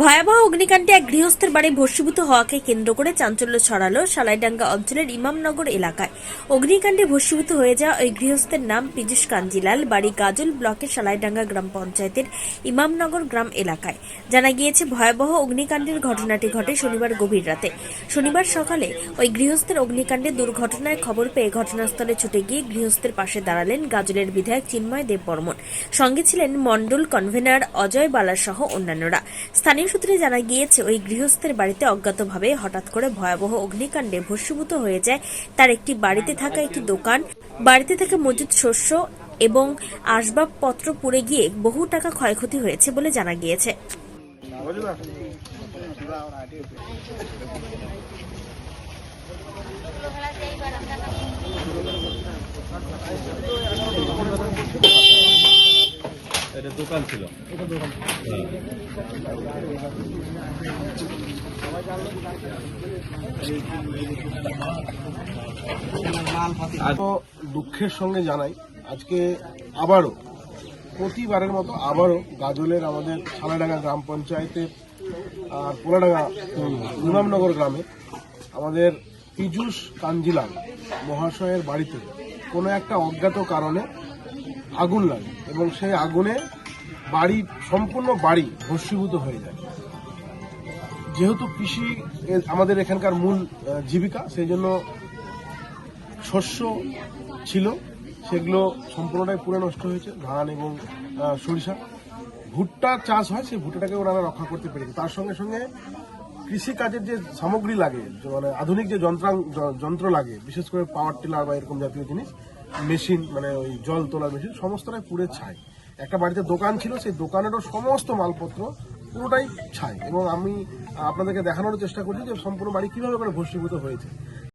ভয়াবহ অগ্নিকাণ্ডে এক গৃহস্থের বাড়ি ভস্মীভূত হওয়াকে কেন্দ্র করে চাঞ্চল্য ছড়ালো সালাইডাঙ্গা অঞ্চলের ইমামনগর এলাকায়। অগ্নিকাণ্ডে ভস্মীভূত হয়ে যাওয়া ওই গৃহস্থের নাম পীযুষ কাঞ্জিলাল, বাড়ি গাজল ব্লকের সালাইডাঙ্গা গ্রাম পঞ্চায়েতের ইমামনগর গ্রাম এলাকায়। জানা গিয়েছে, ভয়াবহ অগ্নিকাণ্ডের ঘটনাটি ঘটে শনিবার গভীর রাতে। শনিবার সকালে ওই গৃহস্থের অগ্নিকাণ্ডে দুর্ঘটনায় খবর পেয়ে ঘটনাস্থলে ছুটে গিয়ে গৃহস্থের পাশে দাঁড়ালেন গাজলের বিধায়ক চিন্ময় দেব বর্মন সঙ্গে ছিলেন মণ্ডল কনভেনার অজয় বালা সহ অন্যান্যরা। স্থানীয় সূত্রে জানা গিয়েছে, ওই গৃহস্থের বাড়িতে অজ্ঞাতভাবে হঠাৎ করে ভয়াবহ অগ্নিকাণ্ডে ভস্মীভূত হয়ে যায়। তার একটি বাড়িতে থাকা একটি দোকান, বাড়িতে থাকা মজুদ শস্য এবং আসবাবপত্র পুড়ে গিয়ে বহু টাকা ক্ষয়ক্ষতি হয়েছে বলে জানা গিয়েছে। এটা দোকান ছিল। তো দুঃখের সঙ্গে জানাই আজকে আবারও প্রতিবারের মতো আবারও গাজলের আমাদের ছালাডাঙ্গা গ্রাম পঞ্চায়েতের আর পোলাডাঙ্গা ইমামনগর গ্রামে আমাদের পীযুষ কাঞ্জিলাল মহাশয়ের বাড়িতে কোনো একটা অজ্ঞাত কারণে আগুন লাগে এবং সেই আগুনে বাড়ি, সম্পূর্ণ বাড়ি ভস্মীভূত হয়ে যায়। যেহেতু কৃষি আমাদের এখানকার মূল জীবিকা, সেই জন্য শস্য ছিল, সেগুলো সম্পূর্ণটাই পুরো নষ্ট হয়েছে, ধান এবং সরিষা। ভুট্টা চাষ হয়, সেই ভুট্টাটাকে ওনারা রক্ষা করতে পেরেছে। তার সঙ্গে সঙ্গে কৃষি কাজের যে সামগ্রী লাগে মানে আধুনিক যে যন্ত্রাং যন্ত্র লাগে, বিশেষ করে পাওয়ার টিলার বা এরকম জাতীয় জিনিস মেশিন মানে ওই জল তোলার মেশিন, সমস্তটাই পুড়ে ছাই। একটা বাড়িতে দোকান ছিল, সেই দোকানেরও সমস্ত মালপত্র পুরোটাই ছাই। এবং আমি আপনাদেরকে দেখানোর চেষ্টা করছি যে সম্পূর্ণ বাড়ি কীভাবে করে ভস্মীভূত হয়েছে।